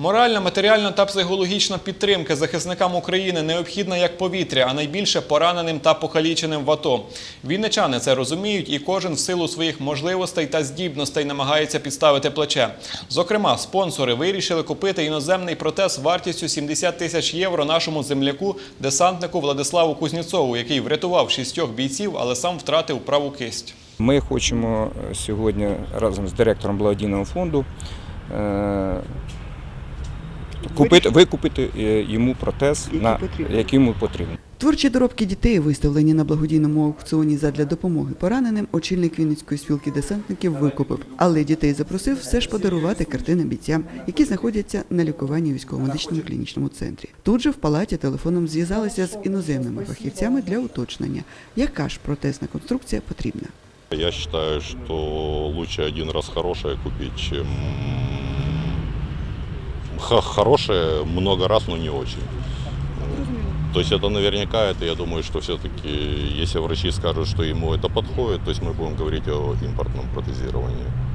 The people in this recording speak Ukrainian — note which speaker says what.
Speaker 1: Моральна, матеріальна та психологічна підтримка захисникам України необхідна як повітря, а найбільше пораненим та покаліченим в АТО. Вінничани це розуміють, і кожен в силу своїх можливостей та здібностей намагається підставити плече. Зокрема, спонсори вирішили купити іноземний протез вартістю 70 тисяч євро нашому земляку, десантнику Владиславу Кузнєцову, який врятував шістьох бійців, але сам втратив праву кисть.
Speaker 2: Ми хочемо сьогодні разом з директором благодійного фонду е, купити, викупити е, йому протез,
Speaker 3: Який
Speaker 2: на,
Speaker 3: потрібен.
Speaker 2: який йому потрібен.
Speaker 3: Творчі доробки дітей, виставлені на благодійному аукціоні задля допомоги пораненим, очільник Вінницької спілки десантників викупив. Але дітей запросив все ж подарувати картини бійцям, які знаходяться на лікуванні військово-медичному клінічному центрі. Тут же в палаті телефоном зв'язалися з іноземними фахівцями для уточнення, яка ж протезна конструкція потрібна.
Speaker 4: Я считаю, что лучше один раз хорошее купить, чем хорошее много раз, но не очень. То есть это наверняка, это я думаю, что все-таки, если врачи скажут, что ему это подходит, то есть мы будем говорить о импортном протезировании.